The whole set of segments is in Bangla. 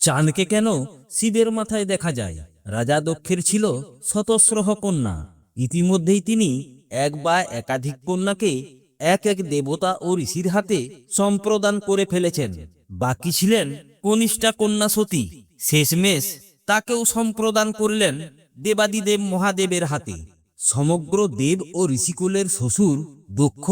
চাঁদকে কেন শিবের মাথায় দেখা যায়? রাজা দক্ষের ছিল শতস্রহ কন্যা। ইতিমধ্যেই তিনি এক বা একাধিক কন্যাকে এক এক দেবতা ও ঋষির হাতে সম্প্রদান করে ফেলেছেন। বাকি ছিলেন কনিষ্ঠা কন্যা সতী। শেষমেশ তাকেও সম্প্রদান করলেন দেবাদিদেব মহাদেবের হাতে। সমগ্র দেব ও ঋষিকুলের শ্বশুর দক্ষ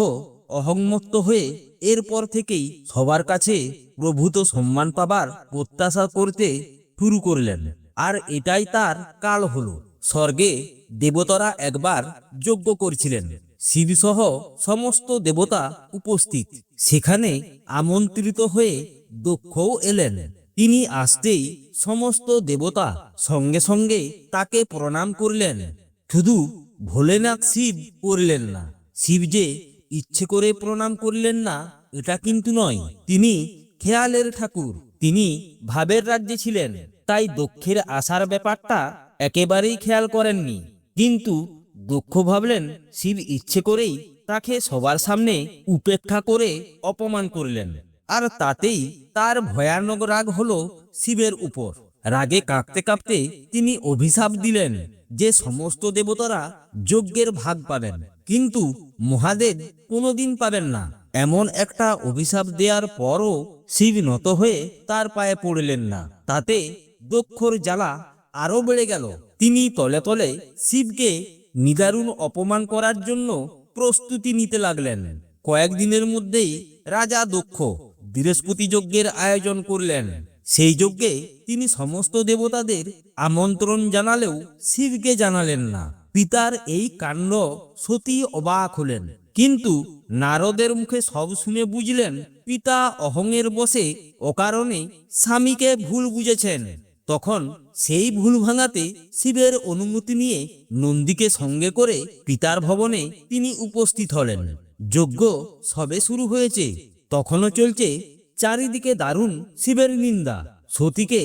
অহংমত্ত হয়ে এরপর থেকেই সবার কাছে প্রভূত সম্মান পাবার প্রত্যাশা করতে শুরু করলেন। আর এটাই তার কাল হলো। স্বর্গে দেবতারা একবার যজ্ঞ করছিলেন। শিবসহ সমস্ত দেবতা উপস্থিত। সেখানে আমন্ত্রিত হয়ে দক্ষও এলেন। তিনি আসতেই সমস্ত দেবতা সঙ্গে সঙ্গে তাকে প্রণাম করলেন। শুধু ভোলেনাথ শিব করলেন না। শিব যে ইচ্ছে করে প্রণাম করলেন না, এটা কিন্তু নয়। তিনি খেয়ালের ঠাকুর, তিনি ভাবের রাজ্যে ছিলেন, তাই দক্ষের আসার ব্যাপারটা একেবারেই খেয়াল করেননি। কিন্তু দক্ষ ভাবলেন, শিব ইচ্ছে করেই তাকে সবার সামনে উপেক্ষা করে অপমান করলেন। আর তাতেই তার ভয়ানক রাগ হলো শিবের উপর। রাগে কাঁপতে কাঁপতে তিনি অভিশাপ দিলেন যে সমস্ত দেবতারা যজ্ঞের ভাগ পাবেন। কিন্তু মহাদেব কোনোদিন পাবেন না। এমন একটা অভিশাপ দেওয়ার পরও শিব নত হয়ে তার পায়ে পড়লেন না। তাতে দক্ষর জ্বালা আরও বেড়ে গেল। তিনি তলে তলে শিবকে নিদারুণ অপমান করার জন্য প্রস্তুতি নিতে লাগলেন। কয়েকদিনের মধ্যেই রাজা দক্ষ বৃহস্পতি যজ্ঞের আয়োজন করলেন। সেই যজ্ঞে তিনি সমস্ত দেবতাদের আমন্ত্রণ জানালেও শিবকে জানালেন না। পিতার এই কাণ্ড সতী অবাক হলেন। কিন্তু নারদের মুখে সব শুনে বুঝলেন, পিতা অহংয়ের বসে অকারণে স্বামীকে ভুল বুঝেছেন। তখন সেই ভুল ভাঙাতে শিবের অনুমতি নিয়ে নন্দীকে সঙ্গে করে পিতার ভবনে তিনি উপস্থিত হলেন। যজ্ঞ সবে শুরু হয়েছে, তখনও চলছে চারিদিকে দারুণ শিবের নিন্দা। সতীকে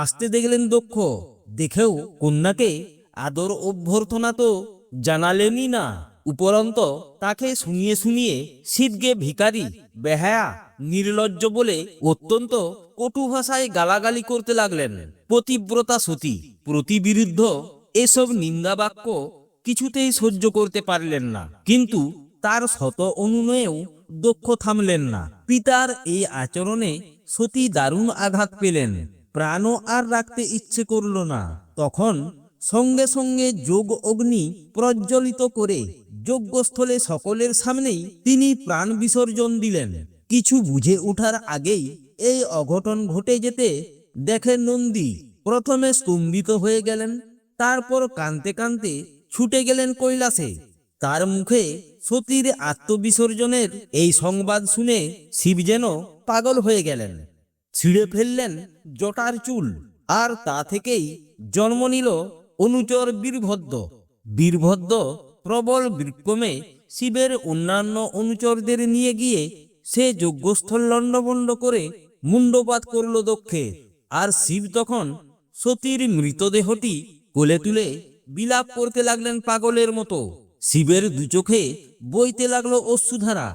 আসতে দেখলেন দক্ষ, দেখেও কন্যাকে আদর অভ্যর্থনা তো জানালেনই না। উপরন্ত তাকে শুনিয়ে শুনিয়ে শিবকে ভিখারি, বেহায়া, নির্লজ্জ বলে অত্যন্ত কটু ভাষায় গালাগালি করতে লাগলেন। প্রতিব্রতা সতী, প্রতিবিরুদ্ধ এসব নিন্দা বাক্য কিছুতেই সহ্য করতে পারলেন না। কিন্তু তার শত অনুনয়েও দক্ষ থামলেন না। পিতার এই আচরণে সতী দারুণ আঘাত পেলেন। প্রাণও আর রাখতে ইচ্ছে করল না। তখন সঙ্গে সঙ্গে যোগ অগ্নি প্রজ্বলিত করে যজ্ঞস্থলে সকলের সামনেই তিনি প্রাণ বিসর্জন দিলেন। কিছু বুঝে ওঠার আগেই এই অঘটন ঘটে যেতে দেখেন নন্দী প্রথমে স্তম্ভিত হয়ে গেলেন, তারপর কানতে কানতে ছুটে গেলেন কৈলাসে। তার মুখে সতীর আত্মবিসর্জনের এই সংবাদ শুনে শিব যেন পাগল হয়ে গেলেন। ছিঁড়ে ফেললেন জটার চুল আর তা থেকেই জন্ম নিল অনুচর বীরভদ্র। বীরভদ্র প্রবল বিক্রমে শিবের অন্যান্য অনুচরদের নিয়ে গিয়ে সে যজ্ঞস্থল লণ্ডভণ্ড করে মুন্ডপাত করল দক্ষে আর শিব তখন সতীর মৃতদেহটি কোলে তুলে বিলাপ করতে লাগলেন পাগলের মতো। শিবের দু চোখে বইতে লাগল অশ্রুধারা।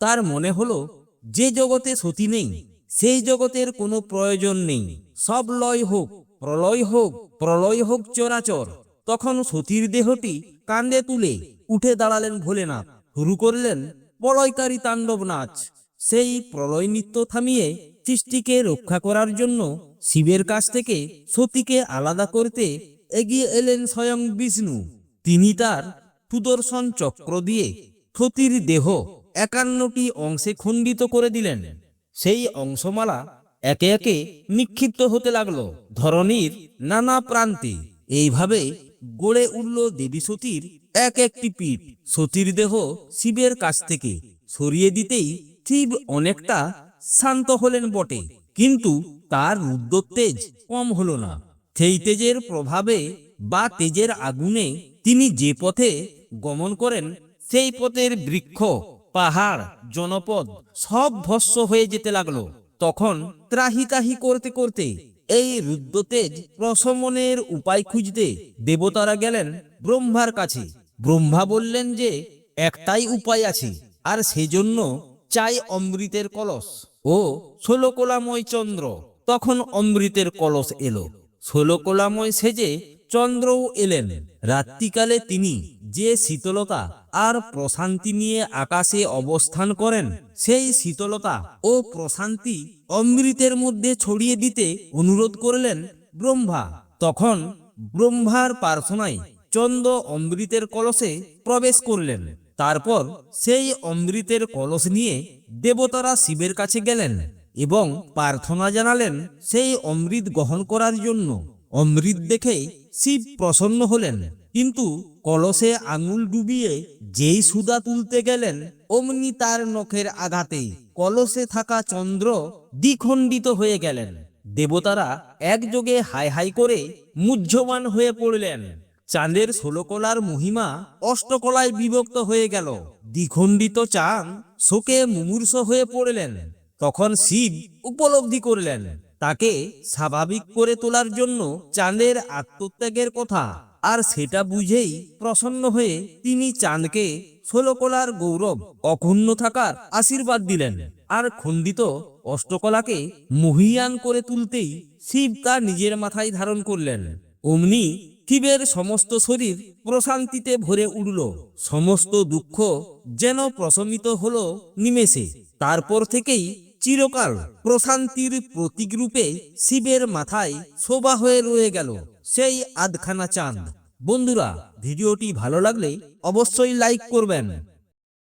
তার মনে হলো, যে জগতে সতী নেই, সেই জগতের কোনো প্রয়োজন নেই। সব লয় হোক, প্রলয় হোক প্রলয় হোক চরাচর। তখন সতীর দেহটি কান্দে তুলে উঠে দাঁড়ালেন ভোলেনাথ। শুরু করলেন প্রলয়কারী তাণ্ডব নাচ সেই প্রলয় নৃত্য থামিয়ে সৃষ্টিকে রক্ষা করার জন্য শিবের কাছ থেকে সতীকে আলাদা করতে এগিয়ে এলেন স্বয়ং বিষ্ণু। তিনি তার সুদর্শন চক্র দিয়ে সতীর দেহ একান্নটি অংশে খণ্ডিত করে দিলেন। সেই অংশমালা একে একে নিক্ষিপ্ত হতে লাগল। ধরনীর নানা প্রান্তে এইভাবে গড়ে উঠল দেবী সতীর এক একটি পিঠ। সতীর দেহ শিবের কাছ থেকে সরিয়ে দিতেই শিব অনেকটা শান্ত হলেন বটে। কিন্তু তার রুদ্র তেজ কম হল না। সেই তেজের প্রভাবে বা তেজের আগুনে তিনি যে পথে গমন করেন, সেই পথের বৃক্ষ, পাহাড়, জনপদ সব ভস্য হয়ে যেতে লাগল। তখন ত্রাহি তাহি করতে করতে এই রুদ্রতেজ প্রশমনের উপায় খুঁজতে দেবতারা গেলেন ব্রহ্মার কাছে। ব্রহ্মা বললেন যে, একটাই উপায় আছে, আর সেজন্য চাই অমৃতের কলস ও ষোলকলাময় চন্দ্র। তখন অমৃতের কলস এলো। ষোলকলাময় সেজে চন্দ্রও এলেন। রাত্রিকালে তিনি যে শীতলতা আর প্রশান্তি নিয়ে আকাশে অবস্থান করেন, সেই শীতলতা ও প্রশান্তি অমৃতের মধ্যে ছড়িয়ে দিতে অনুরোধ করলেন ব্রহ্মা। তখন ব্রহ্মার প্রার্থনায় চন্দ্র অমৃতের কলসে প্রবেশ করলেন। তারপর সেই অমৃতের কলস নিয়ে দেবতারা শিবের কাছে গেলেন এবং প্রার্থনা জানালেন সেই অমৃত গ্রহণ করার জন্য। অমৃত দেখে শিব প্রসন্ন হলেন। কিন্তু কলসে আঙুল ডুবিয়ে যেই সুদা তুলতে গেলেন, অমনি তার নখের আঘাতে কলসে থাকা চন্দ্র দ্বিখণ্ডিত হয়ে গেলেন। দেবতারা একযোগে হাই হাই করে মুহ্যমান হয়ে পড়লেন। চাঁদের ষোলকলার মহিমা অষ্টকলায় বিভক্ত হয়ে গেল। দ্বিখণ্ডিত চাঁদ শোকে মুমূর্ষ হয়ে পড়লেন। তখন শিব উপলব্ধি করলেন। তাকে স্বাভাবিক করে তোলার জন্য চাঁদের আত্মত্যাগের কথা। আর সেটা বুঝেই প্রসন্ন হয়ে তিনি চাঁদকে ষোলকলার গৌরব অক্ষুণ্ণ থাকার আশীর্বাদ দিলেন। আর খণ্ডিত অষ্টকলাকে মহিয়ান করে তুলতেই শিব তা নিজের মাথায় ধারণ করলেন। অমনি শিবের সমস্ত শরীর প্রশান্তিতে ভরে উঠল। সমস্ত দুঃখ যেন প্রশমিত হলো নিমেষে। তারপর থেকেই চিরকাল প্রশান্তির প্রতীক রূপে শিবের মাথায় শোভা হয়ে রয়ে গেল সেই আধখানা চাঁদ। বন্ধুরা, ভিডিওটি ভালো লাগলে অবশ্যই লাইক করবেন।